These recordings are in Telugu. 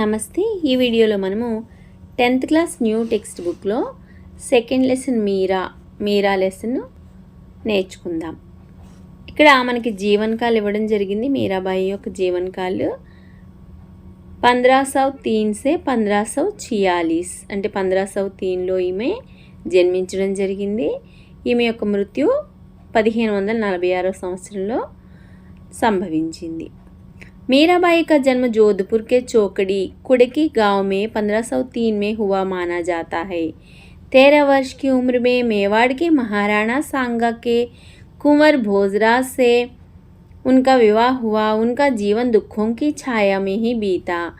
నమస్తే. ఈ వీడియోలో మనము టెన్త్ క్లాస్ న్యూ టెక్స్ట్ బుక్లో second lesson Meera Meera lesson నేర్చుకుందాం. ఇక్కడ మనకి జీవన్కాలు ఇవ్వడం జరిగింది. మీరాబాయి యొక్క జీవన్కాలు పంద్రా సౌ తీన్ సే పంద్రా సౌ చియాలీస్. అంటే పంద్రా సౌ తీన్లో ఈమె జన్మించడం జరిగింది. ఈమె యొక్క మృత్యు పదిహేను వందల నలభై ఆరో సంవత్సరంలో సంభవించింది. मीराबाई का जन्म जोधपुर के चौकड़ी, कुड़की गाँव में 1503 में हुआ माना जाता है। तेरह वर्ष की उम्र में मेवाड़ के महाराणा सांगा के कुंवर भोजराज से उनका विवाह हुआ। उनका जीवन दुखों की छाया में ही बीता।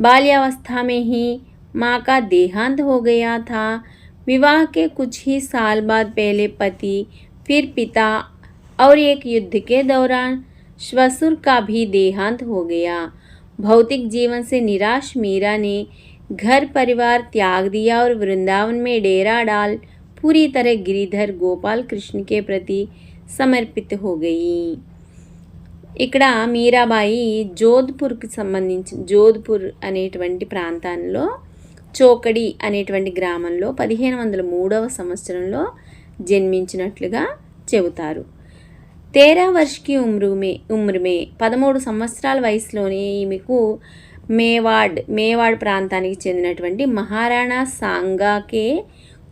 बाल्यावस्था में ही माँ का देहांत हो गया था। विवाह के कुछ ही साल बाद पहले पति, फिर पिता और एक युद्ध के दौरान श्वसुर का भी देहांत हो गया भौतिक जीवन से निराश मीरा ने घर परिवार त्याग दिया और वृंदावन में डेरा डाल पूरी तरह गिरिधर गोपाल कृष्ण के प्रति సమర్పిత हो गई ఇక్కడ మీరాబాయి జోధ్పూర్కి సంబంధించి జోధ్పూర్ అనేటువంటి ప్రాంతాల్లో చోకడి అనేటువంటి గ్రామంలో పదిహేను వందల మూడవ సంవత్సరంలో జన్మించినట్లుగా చెబుతారు తేరా వర్ష్కి ఉమ్రుమే ఉమ్రుమే. పదమూడు సంవత్సరాల వయసులోనే ఈమెకు మేవాడ్ మేవాడ్ ప్రాంతానికి చెందినటువంటి మహారాణా సాంగాకే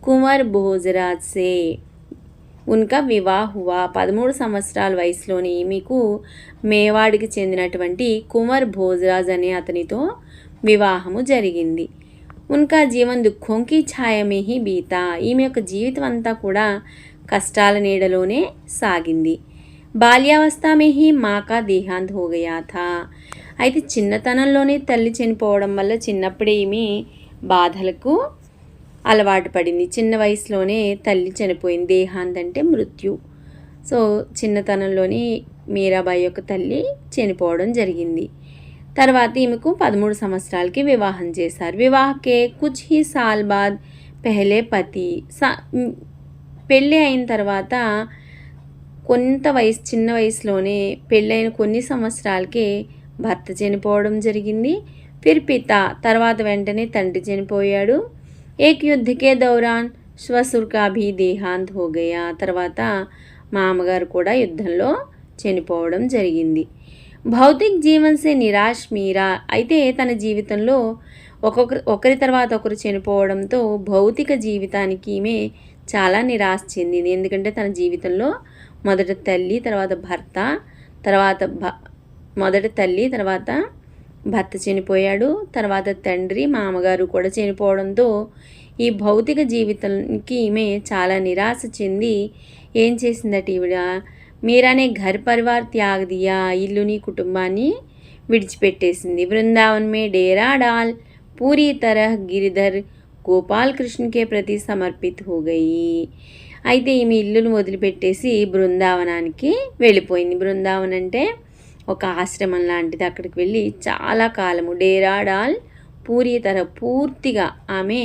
కుమార్ భోజరాజ్ సే ఉన్కా వివాహ్ హువా పదమూడు సంవత్సరాల వయసులోనే ఈమెకు మేవాడికి చెందినటువంటి కుమార్ భోజరాజ్ అనే అతనితో వివాహము జరిగింది. ఉన్కా జీవన్ దుఃఖంకి ఛాయమేహి బీత. ఈమె యొక్క జీవితం అంతా కూడా కష్టాల నీడలోనే సాగింది. బాల్యావస్థ మే హీ మాకా దేహాంత్ హో గయా థా. అయితే చిన్నతనంలోనే తల్లి చనిపోవడం వల్ల చిన్నప్పుడే ఈమె బాధలకు అలవాటు పడింది. చిన్న వయసులోనే తల్లి చనిపోయింది. దేహాంత్ అంటే మృత్యు. సో చిన్నతనంలోనే మీరాబాయి యొక్క తల్లి చనిపోవడం జరిగింది. తర్వాత ఈమెకు పదమూడు సంవత్సరాలకి వివాహం చేశారు. వివాహకే కుచ్ హీ సాల్ బాద్ పెహలే పతి సా పెళ్ళి అయిన తర్వాత కొంత వయసు చిన్న వయసులోనే పెళ్ళైన కొన్ని సంవత్సరాలకే భర్త చనిపోవడం జరిగింది. ఫిర్ పిత తర్వాత వెంటనే తండ్రి చనిపోయాడు. ఏక్ యుద్ధకే దౌరాన్ శ్వసుర్ భీ దేహాంత్ హోగయా తర్వాత మామగారు కూడా యుద్ధంలో చనిపోవడం జరిగింది. భౌతిక్ జీవన్ సే మీరా. అయితే తన జీవితంలో ఒక్కొక్కరు ఒకరి తర్వాత ఒకరు చనిపోవడంతో భౌతిక జీవితానికి ఈమె చాలా నిరాశ చెందింది. ఎందుకంటే తన జీవితంలో మొదట తల్లి తర్వాత భర్త తర్వాత భ మొదట తల్లి తర్వాత భర్త చనిపోయాడు తర్వాత తండ్రి మామగారు కూడా చనిపోవడంతో ఈ భౌతిక జీవితానికి ఈమె చాలా నిరాశ చెంది ఏం చేసిందట ఈవిడ? మీరానే ఘర్ పరివార్ త్యాగ దియా ఇల్లుని కుటుంబాన్ని విడిచిపెట్టేసింది. బృందావన్ మే డేరా డాల్ పూరీ తరహ్ గిరిధర్ గోపాల్ కృష్ణకే ప్రతి సమర్పిత్ హో గయి. అయితే ఈమె ఇల్లును వదిలిపెట్టేసి బృందావనానికి వెళ్ళిపోయింది. బృందావన్ అంటే ఒక ఆశ్రమం లాంటిది. అక్కడికి వెళ్ళి చాలా కాలము డేరాడాల్ పూరి తర పూర్తిగా ఆమె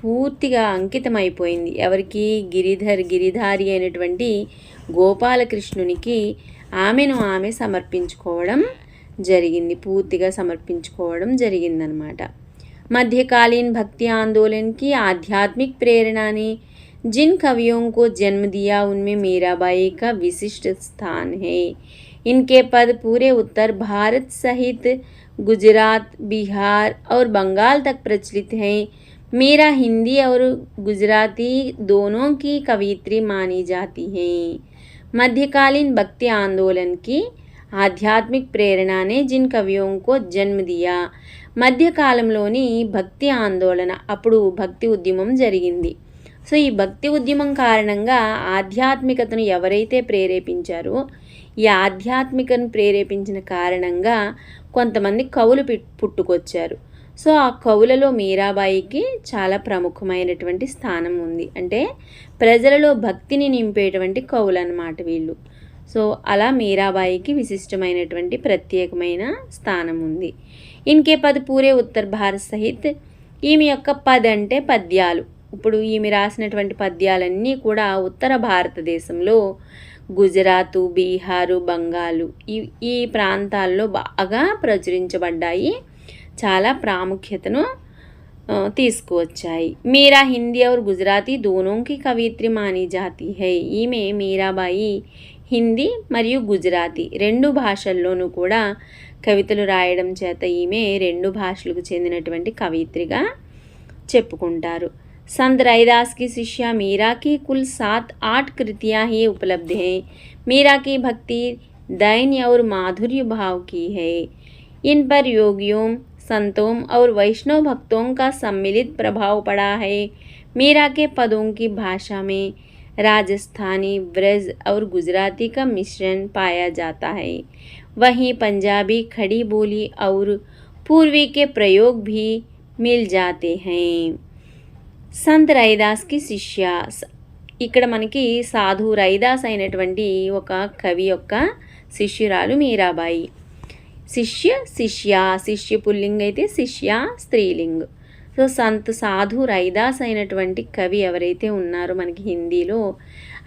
పూర్తిగా అంకితమైపోయింది. ఎవరికి గిరిధర్ గిరిధారి అయినటువంటి గోపాలకృష్ణునికి ఆమెను ఆమె సమర్పించుకోవడం జరిగింది. పూర్తిగా సమర్పించుకోవడం జరిగిందనమాట. మధ్యకాలీన్ భక్తి ఆందోళనకి ఆధ్యాత్మిక ప్రేరణ అని जिन कवियों को जन्म दिया उनमें मीराबाई का विशिष्ट स्थान है इनके पद पूरे उत्तर भारत सहित गुजरात बिहार और बंगाल तक प्रचलित हैं मीरा हिंदी और गुजराती दोनों की कवित्री मानी जाती हैं मध्यकालीन भक्ति आंदोलन की आध्यात्मिक प्रेरणा ने जिन कवियों को जन्म दिया మధ్యకాలంలోని భక్తి ఆందోళన అప్పుడు భక్తి ఉద్యమం జరిగింది సో ఈ భక్తి ఉద్యమం కారణంగా ఆధ్యాత్మికతను ఎవరైతే ప్రేరేపించారో ఈ ఆధ్యాత్మికను ప్రేరేపించిన కారణంగా కొంతమంది కవులు పుట్టుకొచ్చారు. సో ఆ కవులలో మీరాబాయికి చాలా ప్రముఖమైనటువంటి స్థానం ఉంది. అంటే ప్రజలలో భక్తిని నింపేటువంటి కవులు అన్నమాట వీళ్ళు. సో అలా మీరాబాయికి విశిష్టమైనటువంటి ప్రత్యేకమైన స్థానం ఉంది. ఇన్కే పది పూరే ఉత్తర్ భారత్ సహిత్ ఈమె యొక్క పది అంటే పద్యాలు. ఇప్పుడు ఈమె రాసినటువంటి పద్యాలన్నీ కూడా ఉత్తర భారతదేశంలో గుజరాతు బీహారు బంగాలు ఈ ఈ ప్రాంతాల్లో బాగా ప్రచురించబడ్డాయి. చాలా ప్రాముఖ్యతను తీసుకువచ్చాయి. మీరా హిందీ ఔర్ గుజరాతీ దోనోంకి కవిత్రి మాని జాతి హై. ఈమె మీరాబాయి హిందీ మరియు గుజరాతీ రెండు భాషల్లోనూ కూడా కవితలు రాయడం చేత ఈమె రెండు భాషలకు చెందినటువంటి కవిత్రిగా చెప్పుకుంటారు. संत रैदास की शिष्या मीरा की कुल सात आठ कृतियाँ ही उपलब्ध हैं। मीरा की भक्ति दैन्य और माधुर्य भाव की है। इन पर योगियों, संतों और वैष्णव भक्तों का सम्मिलित प्रभाव पड़ा है। मीरा के पदों की भाषा में राजस्थानी, ब्रज और गुजराती का मिश्रण पाया जाता है। वहीं पंजाबी खड़ी बोली और पूर्वी के प्रयोग भी मिल जाते हैं। సంత్ రైదాస్కి శిష్య. స- ఇక్కడ మనకి సాధు రైదాస్ అయినటువంటి ఒక కవి యొక్క శిష్యురాలు మీరాబాయి. శిష్య శిష్య శిష్య పుల్లింగ్ అయితే శిష్య స్త్రీలింగ్. సో సంత్ సాధు రైదాస్ అయినటువంటి కవి ఎవరైతే ఉన్నారో మనకి హిందీలో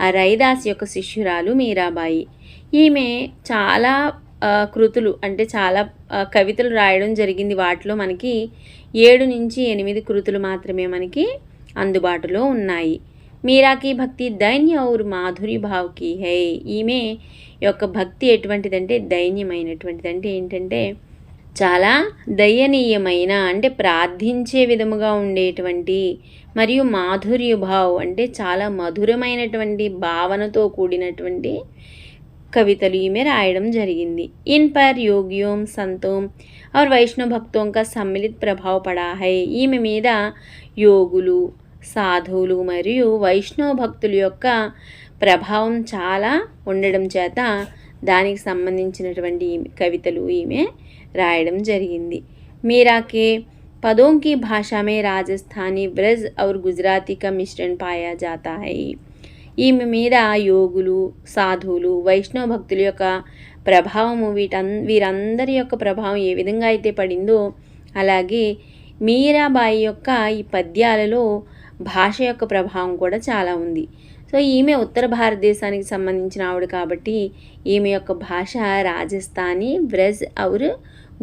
ఆ రైదాస్ యొక్క శిష్యురాలు మీరాబాయి. ఈమె చాలా కృతులు అంటే చాలా కవితలు రాయడం జరిగింది. వాటిలో మనకి ఏడు నుంచి ఎనిమిది కృతులు మాత్రమే మనకి అందుబాటులో ఉన్నాయి. మీరాకి భక్తి దైన్య ఔర్ మాధురి భావ్కి హై. ఈమె యొక్క భక్తి ఎటువంటిదంటే దైన్యమైనటువంటిది అంటే ఏంటంటే చాలా దయనీయమైన అంటే ప్రార్థించే విధముగా ఉండేటువంటి మరియు మాధుర్య భావ్ అంటే చాలా మధురమైనటువంటి భావనతో కూడినటువంటి కవితలు ఈమె రాయడం జరిగింది. ఇన్ పర్ యోగ్యోం సంతోం ఆర్ వైష్ణవ భక్తోం కా సమ్మిళిత ప్రభావ పడా హై. ఈమె మీద యోగులు సాధువులు మరియు వైష్ణవ భక్తుల యొక్క ప్రభావం చాలా ఉండడం చేత దానికి సంబంధించినటువంటి ఈమె- కవితలు ఈమె రాయడం జరిగింది మీరాకే पदों की भाषा में राजस्थानी ब्रज और गुजराती का मिश्रण पाया जाता है ఈమె మీద యోగులు సాధువులు వైష్ణవ భక్తుల యొక్క ప్రభావము వీటన్ వీరందరి యొక్క ప్రభావం ఏ విధంగా అయితే పడిందో అలాగే మీరాబాయి యొక్క ఈ పద్యాలలో భాష యొక్క ప్రభావం కూడా చాలా ఉంది. సో ఈమె ఉత్తర భారతదేశానికి సంబంధించిన ఆవిడ కాబట్టి ఈమె యొక్క భాష రాజస్థానీ బ్రజ్ ఔర్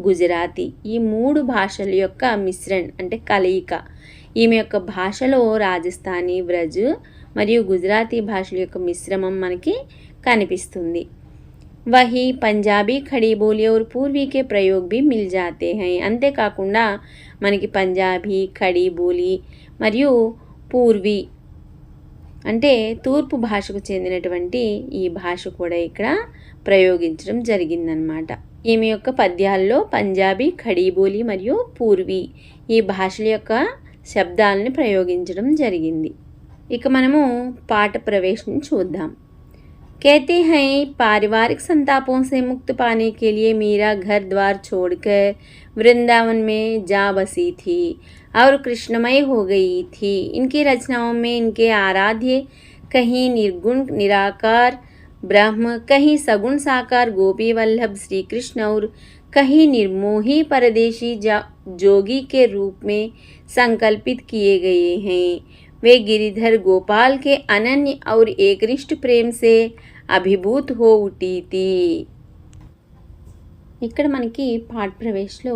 గుజరాతీ. ఈ మూడు భాషల యొక్క మిశ్రణ అంటే కలయిక. ఈమె యొక్క భాషలో రాజస్థానీ బ్రజ్ మరియు గుజరాతీ భాషల యొక్క మిశ్రమం మనకి కనిపిస్తుంది. వహీ పంజాబీ ఖడీ బోలి और పూర్వీ के ప్రయోగ్ भी మిల్ జాతే హై అంతేకాకుండా మనకి పంజాబీ ఖడీ బోలి మరియు పూర్వీ అంటే తూర్పు భాషకు చెందినటువంటి ఈ భాష కూడా ఇక్కడ ప్రయోగించడం జరిగిందనమాట ఈమె యొక్క పద్యాల్లో పంజాబీ ఖడీబోలి మరియు పూర్వీ ఈ భాషల యొక్క శబ్దాలని ప్రయోగించడం జరిగింది ఇక మనము పాట ప్రవేశం చూద్దాం कहते हैं, पारिवारिक संतापों से मुक्त पाने के लिए मीरा घर द्वार छोड़कर वृंदावन में जा बसी थी और कृष्णमय हो गई थी। इनकी रचनाओं में इनके आराध्य कहीं निर्गुण, निराकार, ब्रह्म, कहीं सगुण साकार गोपी वल्लभ श्री कृष्ण और कहीं निर्मोही परदेशी जोगी के रूप में संकल्पित किए गए हैं। वे गिरिधर गोपाल के अनन्य और एकनिष्ठ प्रेम से అభిభూత్ హో ఉటీ ఇక్కడ మనకి పాట్ ప్రవేశ్లో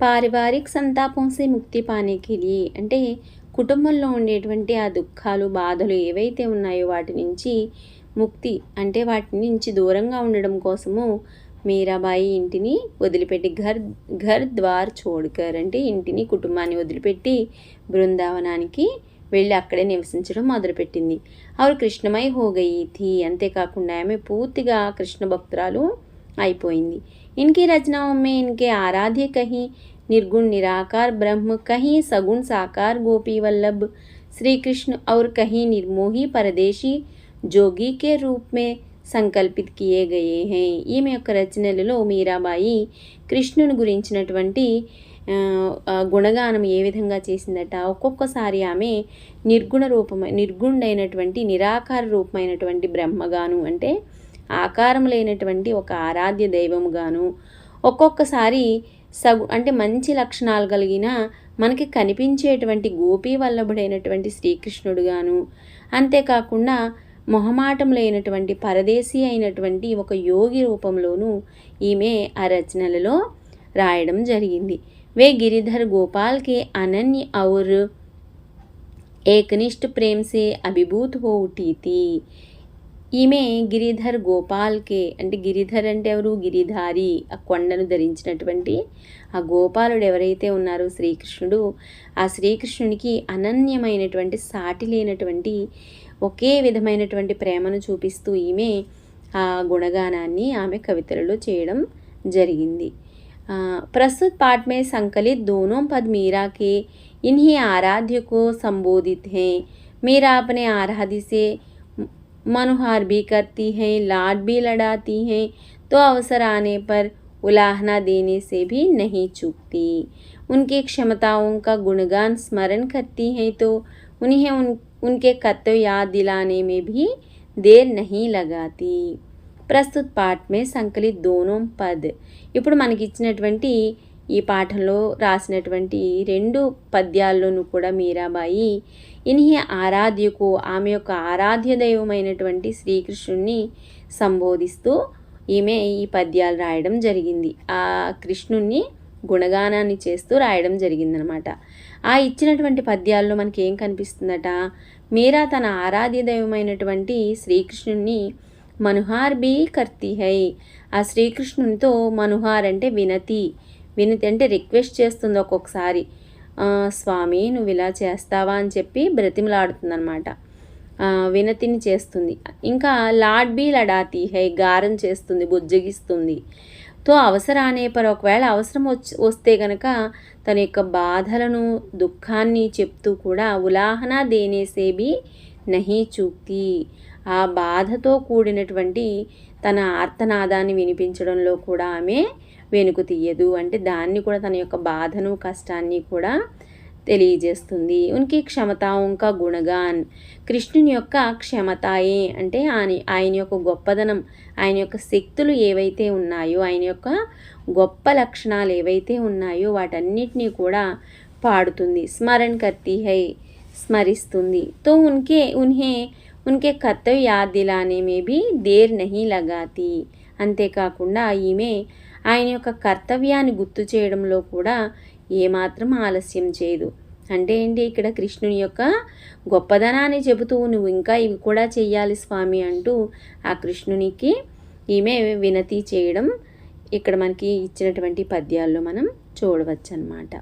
పారివారిక సంతాపం సే ముక్తి పానేకి అంటే కుటుంబంలో ఉండేటువంటి ఆ దుఃఖాలు బాధలు ఏవైతే ఉన్నాయో వాటి నుంచి ముక్తి అంటే వాటి నుంచి దూరంగా ఉండడం కోసము మీరాబాయి ఇంటిని వదిలిపెట్టి ఘర్ ఘర్ ద్వార్ చోడ్కర్ అంటే ఇంటిని కుటుంబాన్ని వదిలిపెట్టి బృందావనానికి వెళ్ళి అక్కడే నివసించడం మొదలుపెట్టింది. ఆవిడ కృష్ణమై హోగయి థీ అంతేకాకుండా ఆమె పూర్తిగా కృష్ణ భక్తురాలు అయిపోయింది. ఇన్కి రచనామే ఇన్కే ఆరాధ్య కహి నిర్గుణ్ నిరాకార్ బ్రహ్మ కహి సగుణ సాకార్ గోపి వల్లభ శ్రీకృష్ణ ఔర్ कहीं నిర్మోహి పరదేశి జోగి కే रूप సంకల్పిత్ కియే గయే హై ఈమె యొక్క రచనలలో మీరాబాయి కృష్ణుని గురించినటువంటి గుణగానం ఏ విధంగా చేసిందట? ఒక్కొక్కసారి ఆమె నిర్గుణ రూపమై నిర్గుణైనటువంటి నిరాకార రూపమైనటువంటి బ్రహ్మగాను అంటే ఆకారం లేనటువంటి ఒక ఆరాధ్య దైవముగాను ఒక్కొక్కసారి సగు అంటే మంచి లక్షణాలు కలిగిన మనకి కనిపించేటువంటి గోపీ వల్లభుడైనటువంటి శ్రీకృష్ణుడుగాను అంతేకాకుండా మొహమాటం లేనటువంటి పరదేశీ అయినటువంటి ఒక యోగి రూపంలోనూ ఈమె ఆ రచనలలో రాయడం జరిగింది. వే గిరిధర్ గోపాల్కి అనన్య ఔర్ ఏకనిష్ठ ప్రేమ్సే అభిభూత్ హో ఉఠీ ఈమె గిరిధర్ గోపాల్కే అంటే గిరిధర్ అంటే ఎవరు గిరిధారి ఆ కొండను ధరించినటువంటి ఆ గోపాలుడు ఎవరైతే ఉన్నారో శ్రీకృష్ణుడు ఆ శ్రీకృష్ణునికి అనన్యమైనటువంటి సాటి లేనటువంటి ఒకే విధమైనటువంటి ప్రేమను చూపిస్తూ ఈమె ఆ గుణగానాన్ని ఆమె కవితలలో చేయడం జరిగింది. प्रस्तुत पाठ में संकलित दोनों पद मीरा के इन्हीं आराध्य को संबोधित हैं। मीरा अपने आराध्य से मनोहार भी करती हैं, लाड भी लड़ाती हैं तो अवसर आने पर उलाहना देने से भी नहीं चूकती। उनकी क्षमताओं का गुणगान स्मरण करती हैं तो उन्हें उन, उनके कर्तव्य याद दिलाने में भी देर नहीं लगाती। ప్రస్తుత పాఠ్ మే సంకలిత్ దోనోం పద్. ఇప్పుడు మనకి ఇచ్చినటువంటి ఈ పాఠంలో రాసినటువంటి రెండు పద్యాల్లోనూ కూడా మీరాబాయి ఇన్హి ఆరాధ్యకు ఆమె యొక్క ఆరాధ్య దైవమైనటువంటి శ్రీకృష్ణుణ్ణి సంబోధిస్తూ ఈమె ఈ పద్యాలు రాయడం జరిగింది. ఆ కృష్ణుణ్ణి గుణగానాన్ని చేస్తూ రాయడం జరిగిందనమాట. ఆ ఇచ్చినటువంటి పద్యాల్లో మనకి ఏం కనిపిస్తుందట? మీరా తన ఆరాధ్య దైవమైనటువంటి శ్రీకృష్ణుణ్ణి మనుహార్ బీ కర్తీ హై. ఆ శ్రీకృష్ణునితో మనుహార్ అంటే వినతి. వినతి అంటే రిక్వెస్ట్ చేస్తుంది ఒక్కొక్కసారి. స్వామి నువ్వు ఇలా చేస్తావా? అని చెప్పి బ్రతిమలాడుతుందనమాట వినతిని చేస్తుంది. ఇంకా లాడ్ బీ లడాతి హై గారం చేస్తుంది బుజ్జగిస్తుంది. తో అవసరానే పర్ ఒకవేళ అవసరం వచ్చి వస్తే గనక తన యొక్క బాధలను దుఃఖాన్ని చెప్తూ కూడా ఉలాహన దేనేసేబి నహి చూక్తి. ఆ బాధతో కూడినటువంటి తన ఆర్తనాదాన్ని వినిపించడంలో కూడా ఆమె వెనుక తీయదు. అంటే దాన్ని కూడా తన యొక్క బాధను కష్టాన్ని కూడా తెలియజేస్తుంది. ఉనికి క్షమత ఇంకా గుణగాన్. కృష్ణుని యొక్క క్షమతాయే అంటే ఆయన ఆయన యొక్క గొప్పదనం ఆయన యొక్క శక్తులు ఏవైతే ఉన్నాయో ఆయన యొక్క గొప్ప లక్షణాలు ఏవైతే ఉన్నాయో వాటన్నిటినీ కూడా పాడుతుంది. స్మరణ్ కర్తి హై స్మరిస్తుంది. తో ఉన్కే ఉన్హే ఉన్కే కర్తవ్య యాద్ దిలానే మే దేర్ నహి లగాతి అంతేకాకుండా ఈమె ఆయన యొక్క కర్తవ్యాన్ని గుర్తు చేయడంలో కూడా ఏమాత్రం ఆలస్యం చేయదు అంటే ఏంటి ఇక్కడ కృష్ణుని యొక్క గొప్పదనాన్ని చెబుతూ నువ్వు ఇంకా ఇవి కూడా చెయ్యాలి స్వామి అంటూ ఆ కృష్ణునికి ఈమె వినతి చేయడం ఇక్కడ మనకి ఇచ్చినటువంటి పద్యాల్లో మనం చూడవచ్చు అన్నమాట